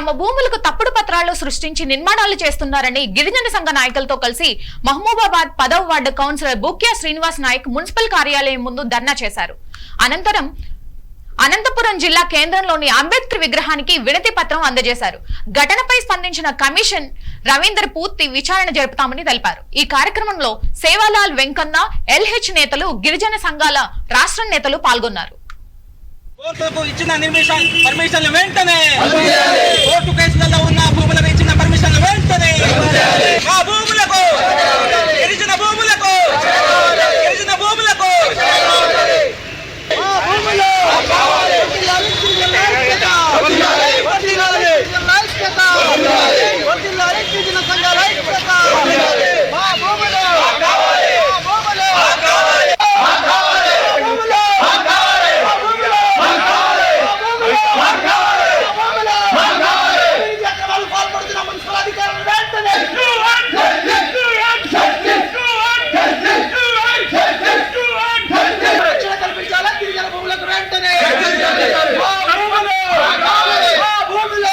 తమ భూములకు తప్పుడు పత్రాలు సృష్టించి నిర్మాణాలు చేస్తున్నారని గిరిజన సంఘ నాయకులతో కలిసి మహబూబాబాద్ పదవ ward councillor Bukya Srinivas Nayak municipal కార్యాలయం ముందు ధర్నా చేశారు. అనంతరం అనంతపురం జిల్లా కేంద్రంలోని అంబేద్కర్ విగ్రహానికి వినతి పత్రం అందజేశారు. ఘటనపై స్పందించిన కమిషన్ రవీందర్ పూర్తి విచారణ జరుపుతామని తెలిపారు. ఈ కార్యక్రమంలో సేవాలాల్ వెంకన్న ఎల్హెచ్ నేతలు గిరిజన సంఘాల రాష్ట్ర నేతలు పాల్గొన్నారు. ఇచ్చిన నిర్మిషన్ పర్మిషన్ వెంటనే కోర్టు కేసులలో ఉన్న భూములకు ఇచ్చిన పర్మిషన్ వెంటనే మా భూములకు గిరిజన భూములకు గిరిజన భూములకు మా భూములు మా భూములు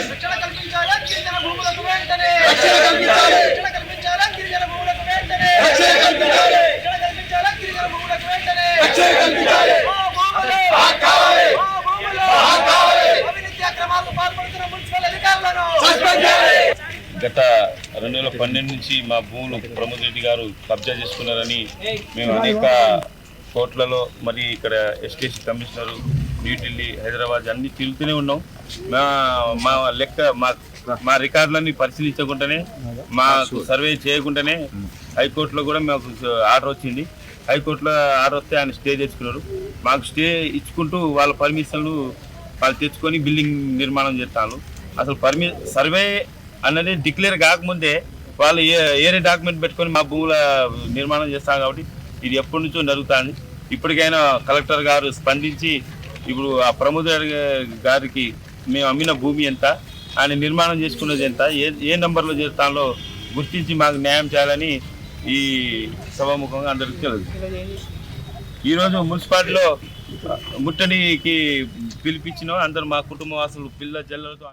రక్షణ కల్పించాలా గిరిజన భూములకు వెంటనే రక్షణ కల్పించాలి రక్షణ కల్పించాలా గిరిజన భూములకు వెంటనే రక్షణ కల్పించాలి రక్షణ కల్పించాలా గిరిజన భూములకు వెంటనే రక్షణ కల్పించాలి మా భూములు మాకు కావాలి మా భూములు మాకు కావాలి అవినీతి అక్రమాలకు పాల్పడుతున్న మున్సిపల్ అధికారులను సస్పెండ్ చేయాలి గత రెండు వేల పన్నెండు నుంచి మా భూములు ప్రమోద్ రెడ్డి గారు కబ్జా చేసుకున్నారని మేము అనేక కోర్టులలో మరి ఇక్కడ ఎస్టీసీ కమిషనరు న్యూఢిల్లీ హైదరాబాద్ అన్ని తిరుగుతూనే ఉన్నాం. మా మా లెక్క మా మా రికార్డులన్నీ పరిశీలించకుండానే మాకు సర్వే చేయకుండానే హైకోర్టులో కూడా మాకు ఆర్డర్ వచ్చింది. హైకోర్టులో ఆర్డర్ వస్తే ఆయన స్టే తెచ్చుకున్నారు. మాకు స్టే ఇచ్చుకుంటూ వాళ్ళ పర్మిషన్లు వాళ్ళు తెచ్చుకొని బిల్డింగ్ నిర్మాణం చేస్తాను. అసలు పర్మి సర్వే అన్నది డిక్లేర్ కాకముందే వాళ్ళు ఏ ఏరే డాక్యుమెంట్ పెట్టుకొని మా భూముల నిర్మాణం చేస్తాం కాబట్టి ఇది ఎప్పటి నుంచో జరుగుతుంది ఇప్పటికైనా కలెక్టర్ గారు స్పందించి ఇప్పుడు ఆ ప్రమోద్ గారికి మేము అమ్మిన భూమి ఎంత ఆయన నిర్మాణం చేసుకున్నది ఎంత ఏ ఏ నెంబర్లో చేస్తానో గుర్తించి మాకు న్యాయం చేయాలని ఈ సభాముఖంగా అందరికీ తెలుసు ఈరోజు మున్సిపాలిటీలో ముట్టడికి పిలిపించిన. అందరు మా కుటుంబ వాసులు పిల్ల జల్లలతో